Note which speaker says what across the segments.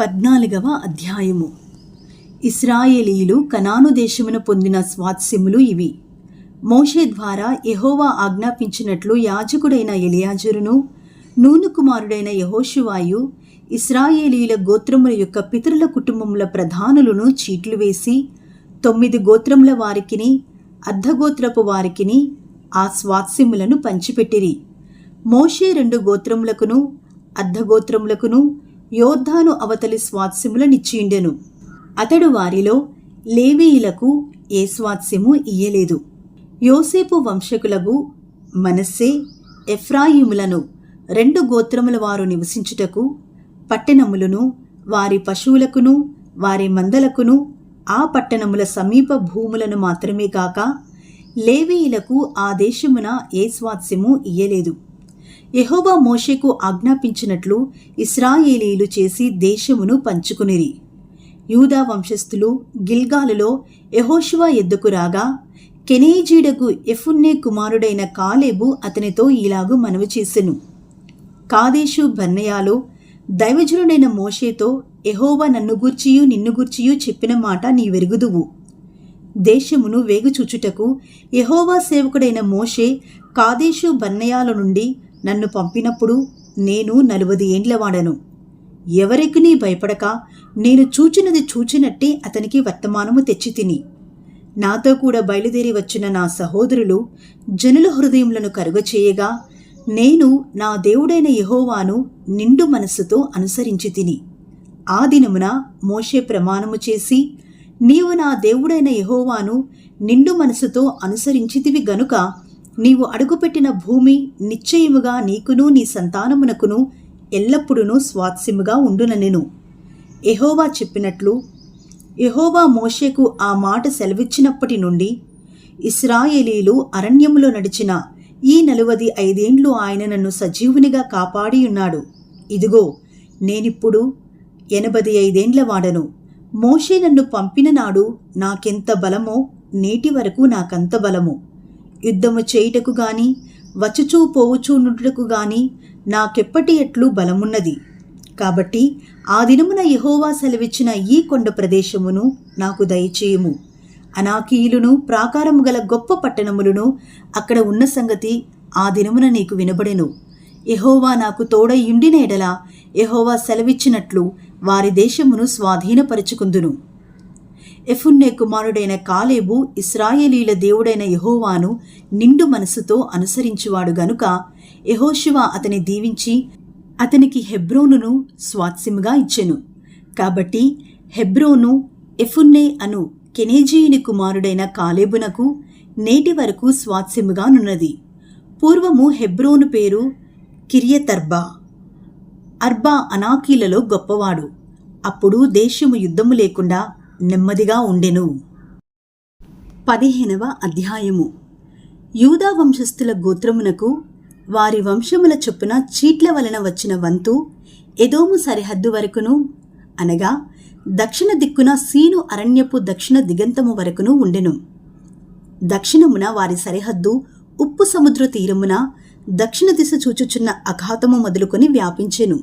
Speaker 1: పద్నాలుగవ అధ్యాయము. ఇస్రాయేలీయులు కనాను దేశమును పొందిన స్వాత్స్యములు ఇవి. మోషే ద్వారా యహోవా ఆజ్ఞాపించినట్లు యాజకుడైన ఎలియాజరును నూను కుమారుడైన యహోషువాయు ఇస్రాయేలీయుల గోత్రముల యొక్క పితరుల కుటుంబముల ప్రధానులను చీట్లు వేసి తొమ్మిది గోత్రముల వారికిని అర్ధగోత్రపు వారికిని ఆ స్వాత్స్యములను పంచిపెట్టిరి. మోషే రెండు గోత్రములకును అర్ధగోత్రములకును యోర్ధాను అవతలి స్వాత్స్యములనిచ్చిండెను అతడు వారిలో లేవీయులకు ఏ స్వాత్స్యము ఇయ్యలేదు. యోసేపు వంశకులకు మనస్సే ఎఫ్రాయిములను రెండు గోత్రముల వారు నివసించుటకు పట్టణములను వారి పశువులకును వారి మందలకును ఆ పట్టణముల సమీప భూములను మాత్రమే కాక లేవీయులకు ఆ దేశమున ఏ స్వాత్స్యము ఇయ్యలేదు. యెహోవా మోషేకు ఆజ్ఞాపించినట్లు ఇస్రాయేలీలు చేసి దేశమును పంచుకునిరి. యూదా వంశస్థులు గిల్గాలులో యహోషువా ఎద్దుకు రాగా కెనేజీడకు ఎఫున్నే కుమారుడైన కాలేబు అతనితో ఇలాగు మనవి చేసెను. కాదేశు బన్నయాలో దైవజనుడైన మోషేతో ఎహోవా నన్ను గూర్చియు నిన్ను గూర్చియు చెప్పిన మాట నీ వెరుగుదువు దేశమును వేగుచూచుటకు ఎహోవా సేవకుడైన మోషే కాదేశు బన్నయాల నుండి నన్ను పంపినప్పుడు నేను నలువది ఏండ్లవాడను ఎవరికి భయపడక నేను చూచినది చూచినట్టే అతనికి వర్తమానము తెచ్చి తిని. నాతో కూడా బయలుదేరి వచ్చిన నా సహోదరులు జనుల హృదయములను కరుగచేయగా నేను నా దేవుడైన యహోవాను నిండు మనస్సుతో అనుసరించి తిని. ఆ దినమున మోషే ప్రమాణము చేసి నీవు నా దేవుడైన యహోవాను నిండు మనసుతో అనుసరించితివి గనుక నీవు అడుగుపెట్టిన భూమి నిశ్చయముగా నీకును నీ సంతానమునకును ఎల్లప్పుడూ స్వాత్స్యముగా ఉండుననెను. ఎహోవా చెప్పినట్లు ఎహోవా మోషేకు ఆ మాట సెలవిచ్చినప్పటి నుండి ఇస్రాయేలీలు అరణ్యములో నడిచిన ఈ నలువది ఐదేండ్లు ఆయన నన్ను సజీవునిగా కాపాడి ఉన్నాడు ఇదిగో నేనిప్పుడు ఎనభై ఐదేండ్ల వాడను. మోషే నన్ను పంపిన నాడు నాకెంత బలమో నేటి వరకు నాకంత బలము. యుద్ధము చేయుటకు గాని వచ్చుచూ పోవుచూ నుండుటకు గాని నాకెప్పటి ఎట్లు బలమున్నది. కాబట్టి ఆ దినమున యహోవా సెలవిచ్చిన ఈ కొండ ప్రదేశమును నాకు దయచేయము. అనాకీయులను ప్రాకారము గల గొప్ప పట్టణములను అక్కడ ఉన్న సంగతి ఆ దినమున నీకు వినబడెను. ఎహోవా నాకు తోడయుండిన ఎడల ఎహోవా సెలవిచ్చినట్లు వారి దేశమును స్వాధీనపరుచుకుందును. ఎఫున్నే కుమారుడైన కాలేబు ఇస్రాయేలీల దేవుడైన యహోవాను నిండు మనసుతో అనుసరించువాడు గనుక యహోశివ అతని దీవించి అతనికి హెబ్రోనును స్వాత్స్యముగా ఇచ్చెను. కాబట్టి హెబ్రోను ఎఫున్నే అను కెనేజీయుని కుమారుడైన కాలేబునకు నేటి వరకు స్వాత్స్యముగానున్నది పూర్వము హెబ్రోను పేరు కిరియతర్బా. అర్బా అనాకీలలో గొప్పవాడు. అప్పుడు దేశము యుద్ధము లేకుండా నెమ్మదిగా ఉండెను. పదిహేనవ అధ్యాయము. యూదా వంశస్థుల గోత్రమునకు వారి వంశముల చొప్పున చీట్ల వలన వచ్చిన వంతు ఎదోము సరిహద్దు వరకును అనగా దక్షిణ దిక్కున సీను అరణ్యపు దక్షిణ దిగంతము వరకును ఉండెను. దక్షిణమున వారి సరిహద్దు ఉప్పు సముద్ర తీరమున దక్షిణ దిశ చూచుచున్న అఘాతము మొదలుకొని వ్యాపించెను.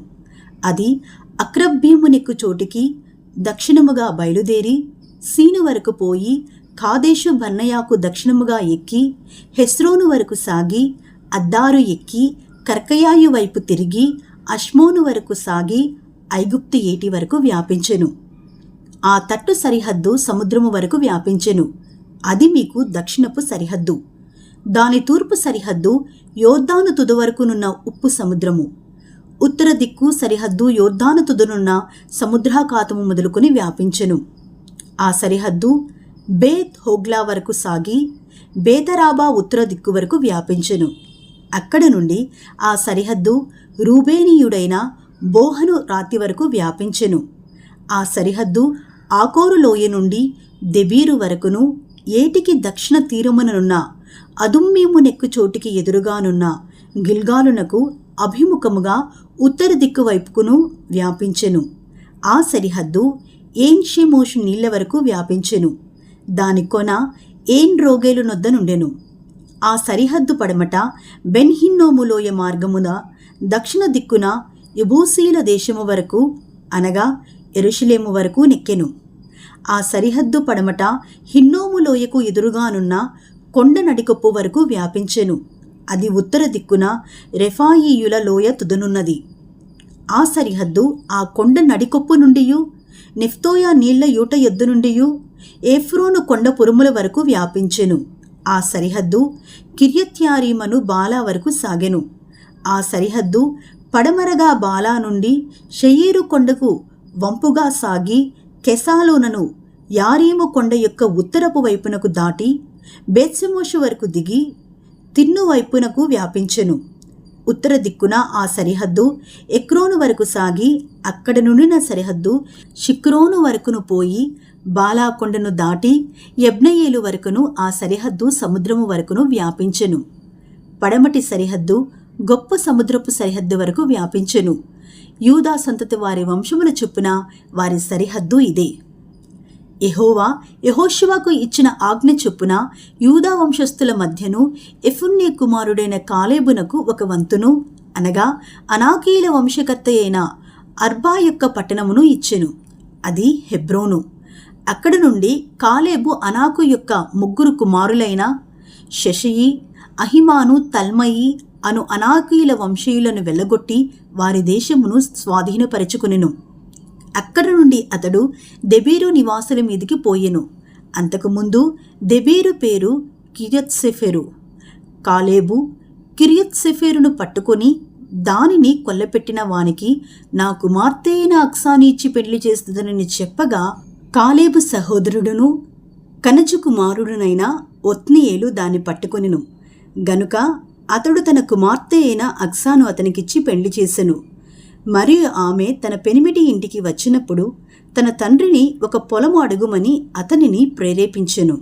Speaker 1: అది అక్రభ్యమునెక్కు చోటికి దక్షిణముగా బయలుదేరి సీను వరకు పోయి కాదేశు బన్నయాకు దక్షిణముగా ఎక్కి హెస్రోను వరకు సాగి అద్దారు ఎక్కి కర్కయాయు వైపు తిరిగి అష్మోను వరకు సాగి ఐగుప్తు ఏటి వరకు వ్యాపించెను. ఆ తట్టు సరిహద్దు సముద్రము వరకు వ్యాపించెను. అది మీకు దక్షిణపు సరిహద్దు. దాని తూర్పు సరిహద్దు యోద్ధాను తుదు వరకునున్న ఉప్పు సముద్రము. ఉత్తర దిక్కు సరిహద్దు యోద్ధాను తుదనున్న సముద్రాఖాతము మొదలుకొని వ్యాపించెను. ఆ సరిహద్దు బేత్ హోగ్లా వరకు సాగి బేతరాబా ఉత్తర దిక్కు వరకు వ్యాపించెను. అక్కడ నుండి ఆ సరిహద్దు రూబేనీయుడైన బోహను రాతి వరకు వ్యాపించెను. ఆ సరిహద్దు ఆకోరు లోయ నుండి దెబీరు వరకును ఏటికి దక్షిణ తీరముననున్న అదుమ్మీము నెక్కు చోటికి ఎదురుగానున్న గిల్గాలునకు అభిముఖముగా ఉత్తర దిక్కు వైపుకును వ్యాపించెను. ఆ సరిహద్దు ఏన్ షెమోషు నీళ్ళ వరకు వ్యాపించెను. దాని కొన ఏన్ రోగేలు నొద్దనుండెను ఆ సరిహద్దు పడమట బెన్హిన్నోములోయ మార్గమున దక్షిణ దిక్కున యబూసీల దేశము వరకు అనగా ఎరుషులేము వరకు నెక్కెను. ఆ సరిహద్దు పడమట హిన్నోములోయకు ఎదురుగానున్న కొండ నడికొప్పు వరకు వ్యాపించెను. అది ఉత్తర దిక్కున రెఫాయియుల లోయ తుదనున్నది. ఆ సరిహద్దు ఆ కొండ నడికొప్పు నుండియు నిఫ్తోయా నీళ్ళ యూట ఎద్దు నుండియు ఏఫ్రోను కొండ పురుముల వరకు వ్యాపించెను. ఆ సరిహద్దు కిర్యత్యారీమను బాలా వరకు సాగెను. ఆ సరిహద్దు పడమరగా బాలా నుండి షయీరు కొండకు వంపుగా సాగి కెసాలోనను యారీము కొండ యొక్క ఉత్తరపు వైపునకు దాటి బేత్సెమోషు వరకు దిగి తిన్నువైపునకు వ్యాపించెను. ఉత్తర దిక్కున ఆ సరిహద్దు ఎక్రోను వరకు సాగి అక్కడ నుండిన సరిహద్దు షిక్రోను వరకును పోయి బాలాకొండను దాటి యబ్నయేలు వరకును ఆ సరిహద్దు సముద్రము వరకును వ్యాపించెను. పడమటి సరిహద్దు గొప్ప సముద్రపు సరిహద్దు వరకు వ్యాపించెను. యూదా సంతతి వారి వంశముల చొప్పున వారి సరిహద్దు ఇదే. ఎహోవా యహోశివాకు ఇచ్చిన ఆజ్ఞ చొప్పున యూదా వంశస్థుల మధ్యను ఎఫున్నే కుమారుడైన కాలేబునకు ఒక వంతును అనగా అనాకీల వంశకర్త అయిన అర్బా యొక్క పట్టణమును ఇచ్చెను. అది హెబ్రోను. అక్కడ నుండి కాలేబు అనాకు యొక్క ముగ్గురు కుమారులైన శశయి అహిమాను తల్మయి అను అనాకీల వంశీయులను వెళ్ళగొట్టి వారి దేశమును స్వాధీనపరచుకునెను. అక్కడ నుండి అతడు దెబీరు నివాసుల మీదికి పోయెను. అంతకుముందు దెబీరు పేరు కిరియత్సెఫెరు. కాలేబు కిరియత్సెఫెరును పట్టుకొని దానిని కొల్లపెట్టిన వానికి నా కుమార్తె అయిన అక్సాని ఇచ్చి పెళ్ళి చేస్తుందని చెప్పగా కాలేబు సహోదరుడును కనజు కుమారుడునైన ఒత్నియేలు దాన్ని పట్టుకొనిను. గనుక అతడు తన కుమార్తె అయిన అక్సాను అతనికిచ్చి పెళ్ళి చేసెను. మరియు ఆమె తన పెనిమిటి ఇంటికి వచ్చినప్పుడు తన తండ్రిని ఒక పొలము అడుగుమని అతనిని ప్రేరేపించెను.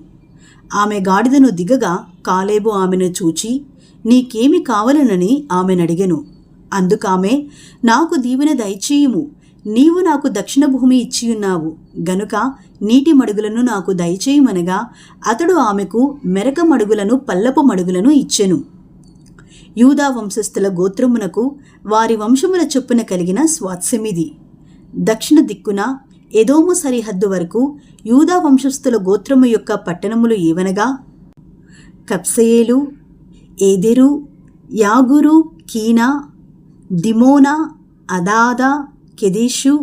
Speaker 1: ఆమె గాడిదను దిగగా కాలేబు ఆమెను చూచి నీకేమి కావలనని ఆమెనడిగెను. అందుకామె నాకు దీవెన దయచేయుము. నీవు నాకు దక్షిణ భూమి ఇచ్చియున్నావు గనుక నీటి మడుగులను నాకు దయచేయమనగా అతడు ఆమెకు మెరక మడుగులను పల్లపు మడుగులను ఇచ్చెను. యూదా వంశస్థుల గోత్రమునకు వారి వంశముల చొప్పున కలిగిన స్వాత్స్యమిది. దక్షిణ దిక్కున ఎదోము సరిహద్దు వరకు యూదా వంశస్థుల గోత్రము యొక్క పట్టణములు ఏవనగా? కప్సయేలు ఏదెరు యాగురు కీనా దిమోనా అదాదా కెదేషు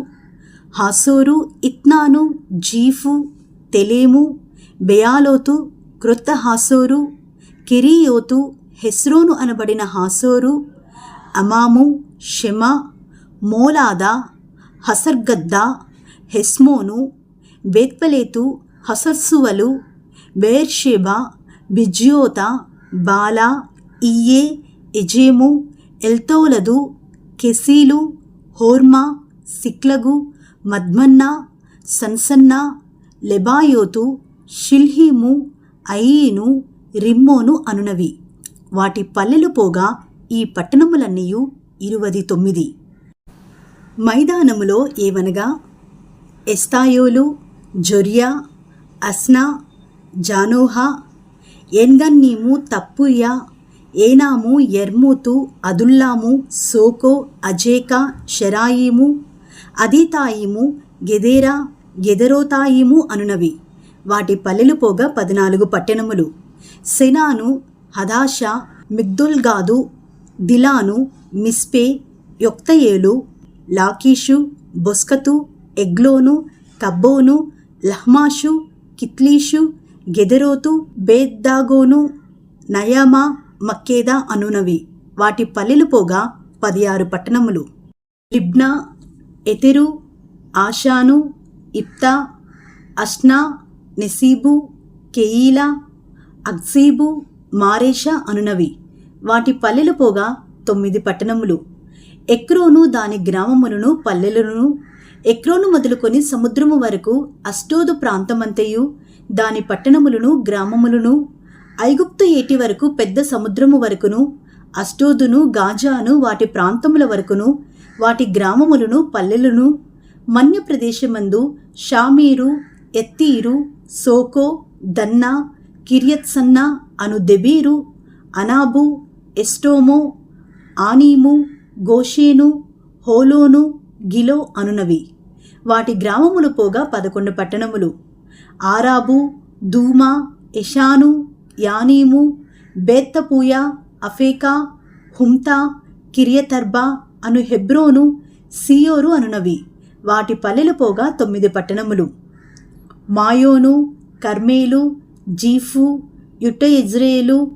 Speaker 1: హాసోరు ఇత్నాను జీఫు తెలేము బెయాలోతు క్రొత్త హాసోరు కెరియోతు ಹೆಸ್ರೋನು ಅನಬಡಿನ ಹಾಸೋರು, ಅಮಾಮು, ಶೆಮ, ಮೋಲಾದ, ಹಸರ್ಗದ್ದ, ಹೆಸ್ಮೋನು, ಬೇತ್ಪಲೇತು, ಹಸರ್ಸುವಲು, ಬೇರ್ಷೇಬ, ಬಿಜ್ಯೋತ, ಬಾಲ, ಇಯೆ, ಎಜೇಮು, ಎಲ್ತೌಲದು, ಕೆಸೀಲು, ಹೋರ್ಮ, ಸಿಕ್ಲಗು, ಮದ್ಮನ್ನ, ಸನ್ಸನ್ನ, ಲೆಬಾಯೋತು, ಶಿಲ್ಹೀಮು ಐನು ರಿಮ್ಮೋನು ಅನುನವಿ. వాటి పల్లెలు పోగా ఈ పట్టణములన్నీయు ఇరువది తొమ్మిది మైదానములో ఏవనగా ఎస్తాయోలు జొర్యా అస్నా జానోహా ఎన్గన్నీము తప్పుయా ఏనాము ఎర్మూతు అదుల్లాము సోకో అజేకా షెరాయిము అదీతాయిము గెదేరా గెదరోతాయిము అనునవి. వాటి పల్లెలు పోగా పద్నాలుగు పట్టణములు. సెనాను హదాషా మిగ్దుల్గాదు దిలాను మిస్పే యొక్తయేలు లాకీషు బొస్కతు ఎగ్లోను కబ్బోను లహ్మాషు కిత్లీషు గెదెరోతు బేద్దాగోను నయామా మక్కేదా అనునవి. వాటి పల్లెలు పోగా పదియారు పట్టణములు. లిబ్నా ఎతెరు ఆషాను ఇప్తా అష్నా నెసీబు కెయీలా అక్సీబు మారేషా అనునవి. వాటి పల్లెలు పోగా తొమ్మిది పట్టణములు. ఎక్రోను దాని గ్రామములను పల్లెలను ఎక్రోను మొదలుకొని సముద్రము వరకు అష్టోదు ప్రాంతమంతయు దాని పట్టణములను గ్రామములను ఐగుప్తు ఏటి వరకు పెద్ద సముద్రము వరకును అష్టోదును గాజాను వాటి ప్రాంతముల వరకును వాటి గ్రామములను పల్లెలను మన్య ప్రదేశమందు షామీరు ఎత్తీరు సోకో దన్నా కిరియత్సన్నా అను దెబీరు అనాబు ఎస్టోమో ఆనీము గోషేను హోలోను గిలో అనునవి. వాటి గ్రామములు పోగా పదకొండు పట్టణములు. ఆరాబు దూమా ఎషాను యానీము బేత్తపూయ అఫేకా హుమ్తా కిరియతర్బా అను హెబ్రోను సియోరు అనునవి. వాటి పల్లెలు పోగా తొమ్మిది పట్టణములు. మాయోను కర్మేలు జీఫు యుట్ట ఇజ్రేలు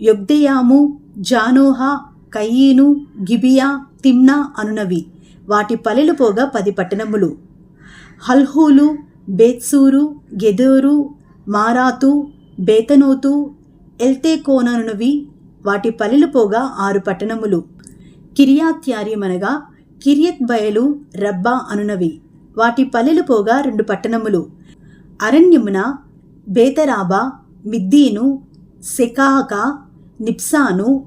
Speaker 1: యొగ్దెయాము జానోహ కయీను గిబియా తిమ్నా అనునవి. వాటి పల్లెలు పోగా పది పట్టణములు. హల్హూలు బేత్సూరు గెదోరు మారాతు బేతనోతు ఎల్తేకోననునవి వాటి పల్లెలు పోగా ఆరు పట్టణములు. కిరియాత్యార్యమనగా కిరియత్ బయలు రబ్బా అనునవి. వాటి పల్లెలు పోగా రెండు పట్టణములు. అరణ్యమున బేతరాబా మిద్దీను సెకాహక నిప్సాను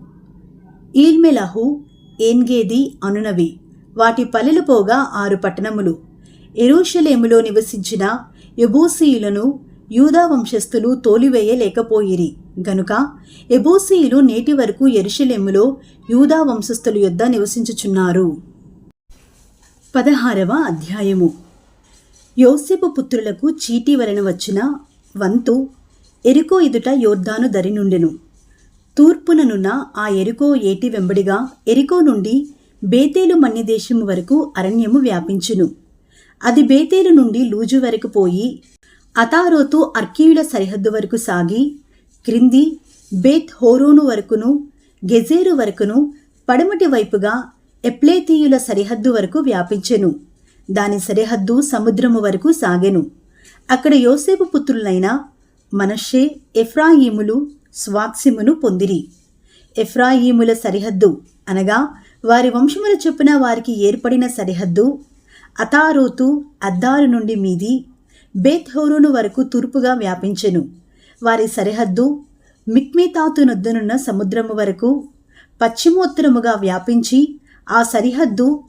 Speaker 1: ఈల్మెలహు ఏన్గేది అనునవి. వాటి పల్లెలు పోగా ఆరు పట్టణములు. ఎరూషలేములో నివసించిన ఎబోసీయులను యూదా వంశస్థులు తోలివేయలేకపోయిరి. గనుక ఎబోసీయులు నేటి వరకు ఎరుషలేములో యూదా వంశస్థుల యొద్ద నివసించుచున్నారు. పదహారవ అధ్యాయము. యోసేపు పుత్రులకు చీటీ వలన వచ్చిన వంతు ఎరుకో ఎదుట యోర్దాను దరినుండెను. తూర్పుననున్న ఆ ఎరుకో ఏటి వెంబడిగా ఎరికో నుండి బేతేలు మన్యదేశము వరకు అరణ్యము వ్యాపించును. అది బేతేలు నుండి లూజు వరకు పోయి అతారోతు అర్కీయుల సరిహద్దు వరకు సాగి క్రింది బేత్ హోరోను వరకును గెజేరు వరకును పడమటి వైపుగా ఎప్లేతీయుల సరిహద్దు వరకు వ్యాపించెను. దాని సరిహద్దు సముద్రము వరకు సాగెను. అక్కడ యోసేపు పుత్రులైన మనషే ఎఫ్రాయిములు స్వాత్సిమును పొందిరి. ఎఫ్రాయిముల సరిహద్దు అనగా వారి వంశముల చొప్పున వారికి ఏర్పడిన సరిహద్దు అతారోతు అద్దారు నుండి మీది బేత్హోరును వరకు తూర్పుగా వ్యాపించెను. వారి సరిహద్దు మిక్మేతాతు నొద్దనున్న సముద్రము వరకు పశ్చిమోత్తరముగా వ్యాపించి ఆ సరిహద్దు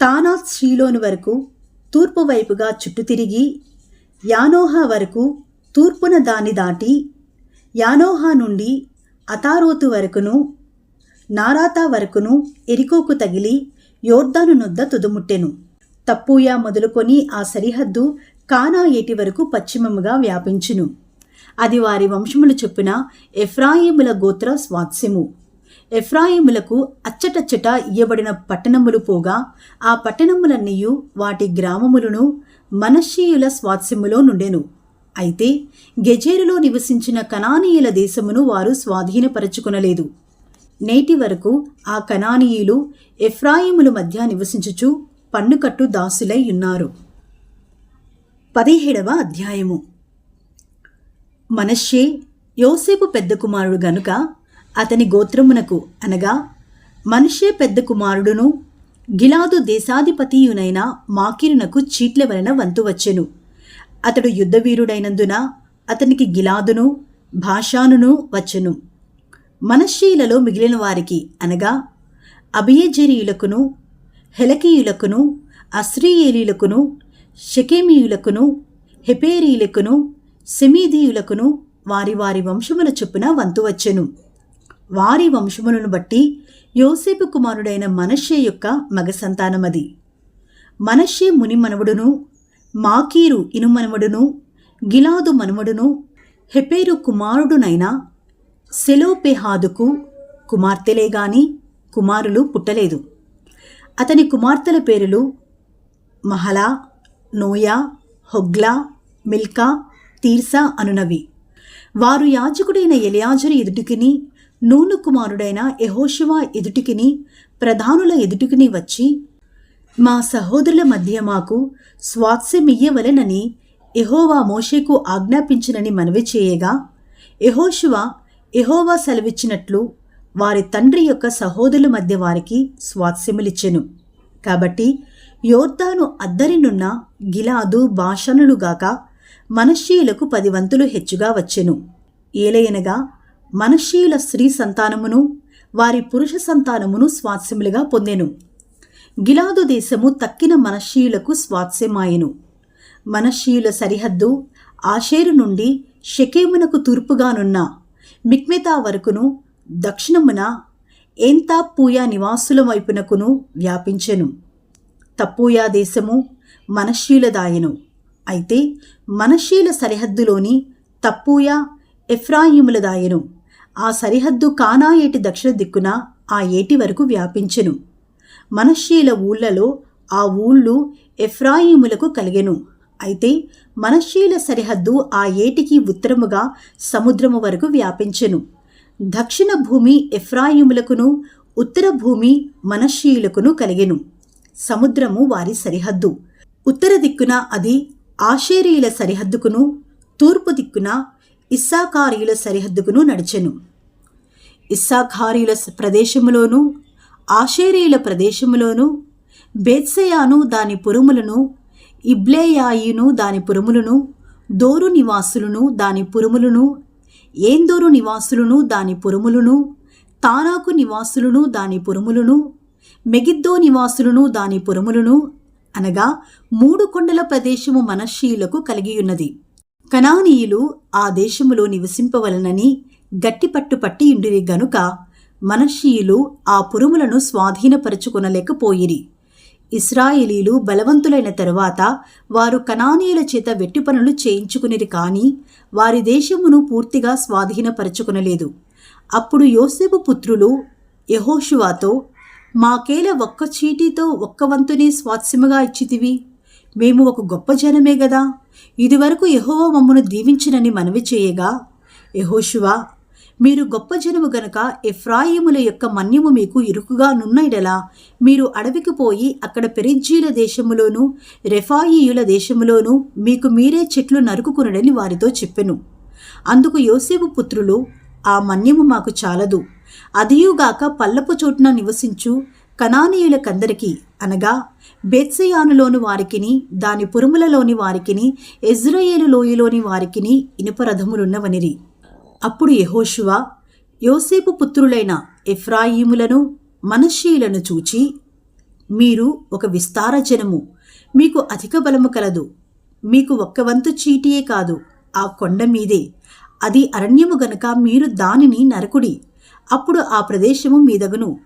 Speaker 1: తానాత్ శ్రీలోను వరకు తూర్పు వైపుగా చుట్టు తిరిగి యానోహా వరకు తూర్పున దాని దాటి యానోహా నుండి అతారోతు వరకును నారాతా వరకును ఎరికోకు తగిలి యోర్దాను నొద్ద తుదుముట్టెను. తప్పూయా మొదలుకొని ఆ సరిహద్దు కానా ఏటి వరకు పశ్చిమముగా వ్యాపించును. అది వారి వంశములు చొప్పున ఎఫ్రాయిముల గోత్ర స్వాత్స్యము. ఎఫ్రాయిములకు అచ్చటచ్చట ఇయ్యబడిన పట్టణములు పోగా ఆ పట్టణములన్నీయు వాటి గ్రామములను మనషీయుల స్వాత్స్యములో నుండెను. అయితే గెజేరులో నివసించిన కనానీయుల దేశమును వారు స్వాధీనపరచుకొనలేదు. నేటి వరకు ఆ కనానీయులు ఎఫ్రాయిముల మధ్య నివసించుచు పన్నుకట్టు దాసులై ఉన్నారు. పదిహేడవ అధ్యాయము. మనషే యోసేపు పెద్ద కుమారుడు గనుక అతని గోత్రమునకు అనగా మనిషే పెద్ద కుమారుడును గిలాదు దేశాధిపతియునైన మాకిరునకు చీట్ల వలన వంతు వచ్చెను. అతడు యుద్ధవీరుడైనందున అతనికి గిలాదును భాషానును వచ్చెను. మనశ్శీలలో మిగిలిన వారికి అనగా అభియజరీయులకును హెలకీయులకును అశ్రీయేలీలకును షకేమీయులకును హెపేరీయులకును సెమీదీయులకును వారి వారి వంశముల చొప్పున వంతు వచ్చెను. వారి వంశములను బట్టి యోసేపు కుమారుడైన మనష్యే యొక్క మగ సంతానమది మనషే ముని మనవడును మాకీరు ఇనుమనవుడును గిలాదు మనవడును హెపేరు కుమారుడునైన సెలోపెహాదుకు కుమార్తెలే గాని కుమారులు పుట్టలేదు. అతని కుమార్తెల పేరులు Mahlah Noah Hoglah Milcah Tirzah అనునవి. వారు యాజకుడైన ఎలియాజరు ఎదుటికిని నూను కుమారుడైన యహోషువా ఎదుటికిని ప్రధానుల ఎదుటికిని వచ్చి మా సహోదరుల మధ్య మాకు స్వాత్స్యమియ్యవలెనని ఎహోవా మోషేకు ఆజ్ఞాపించినని మనవి చేయగా యహోషువ ఎహోవా సెలవిచ్చినట్లు వారి తండ్రి యొక్క సహోదరుల మధ్య వారికి స్వాత్స్యములిచ్చెను కాబట్టి యోర్దాను అద్దరినున్న గిలాదు భాషణులుగాక మనశ్శీలకు పది వంతులు హెచ్చుగా వచ్చెను. ఏలయనగా మనషీయుల స్త్రీ సంతానమును వారి పురుష సంతానమును స్వాత్స్యములుగా పొందెను. గిలాదు దేశము తక్కిన మనషీయులకు స్వాత్స్యమాయెను మనషీయుల సరిహద్దు ఆషేరు నుండి షకేమునకు తూర్పుగానున్న మిక్మెతా వరకును దక్షిణమున ఏంతా పూయా నివాసుల వైపునకును వ్యాపించెను. తప్పూయా దేశము మనశ్శీలదాయను అయితే మనశ్శీల సరిహద్దులోని తప్పూయా ఎఫ్రాయిములదాయను. ఆ సరిహద్దు కానా ఏటి దక్షిణ దిక్కున ఆ ఏటి వరకు వ్యాపించెను. మనశ్శీల ఊళ్ళలో ఆ ఊళ్ళు ఎఫ్రాయిములకు కలిగెను. అయితే మనశ్శీల సరిహద్దు ఆ ఏటికి ఉత్తరముగా సముద్రము వరకు వ్యాపించెను. దక్షిణ భూమి ఎఫ్రాయిములకును ఉత్తర భూమి మనశ్శీయులకును కలిగెను. సముద్రము వారి సరిహద్దు. ఉత్తర దిక్కున అది ఆషేరీల సరిహద్దుకును తూర్పు దిక్కున ఇస్సాకారీయుల సరిహద్దుకును నడిచెను. ఇస్సాఖారీయుల ప్రదేశములోను ఆషేరీయుల ప్రదేశములోను బేత్సయాను దాని పురుములను ఇబ్లేయాయిను దాని పురుములను దోరు నివాసులను దాని పురుములను ఏందోరు నివాసులను దాని పురుములను తానాకు నివాసులను దాని పురుములను మెగిద్దో నివాసులను దాని పురుములను అనగా మూడు కొండల ప్రదేశము మనశ్శీయులకు కలిగియున్నది. కనానీయులు ఆ దేశములో నివసింపవలనని గట్టిపట్టు పట్టియుండిరి గనుక మనషీయులు ఆ పురుములను స్వాధీనపరచుకొనలేకపోయిరి. ఇస్రాయేలీలు బలవంతులైన తరువాత వారు కనానీయుల చేత వెట్టి పనులు చేయించుకునేది కానీ వారి దేశమును పూర్తిగా స్వాధీనపరచుకునలేదు. అప్పుడు యోసేపు పుత్రులు యహోషువాతో మాకేల ఒక్క చీటీతో ఒక్క వంతుని స్వాస్యముగా ఇచ్చితివి? మేము ఒక గొప్ప జనమే గదా? ఇదివరకు యహోవ మమ్మను దీవించినని మనవి చేయగా యహోషువా మీరు గొప్ప జనము గనుక ఎఫ్రాయిముల యొక్క మన్యము మీకు ఇరుకుగా నున్నైడలా మీరు అడవికి పోయి అక్కడ పెరిజ్జీల దేశములోను రెఫాయియుల దేశములోను మీకు మీరే చెట్లు నరుకుకునడని వారితో చెప్పెను. అందుకు యోసేపు పుత్రులు ఆ మన్యము మాకు చాలదు. అదియుగాక పల్లపు చోటున నివసించు కనానీయులకందరికీ అనగా బెత్సయానులోని వారికిని దాని పురుములలోని వారికిని ఎజ్రాయేలు లోయలోని వారికిని ఇనుపరథములున్నవనిరి అప్పుడు యెహోషువ యోసేపు పుత్రులైన ఎఫ్రాయిములను మనషీలను చూచి మీరు ఒక విస్తార జనము మీకు అధిక బలము కలదు మీకు ఒక్క వంతు చీటియే కాదు ఆ కొండ మీదే. అది అరణ్యము గనుక మీరు దానిని నరకుడి అప్పుడు ఆ ప్రదేశము మీదగును.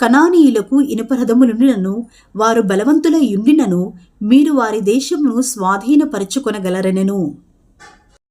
Speaker 1: కనానీయులకు ఇనుపరథములుండినను వారు బలవంతులై ఉండినను మీరు వారి దేశమును స్వాధీనపరచుకొనగలరనెను.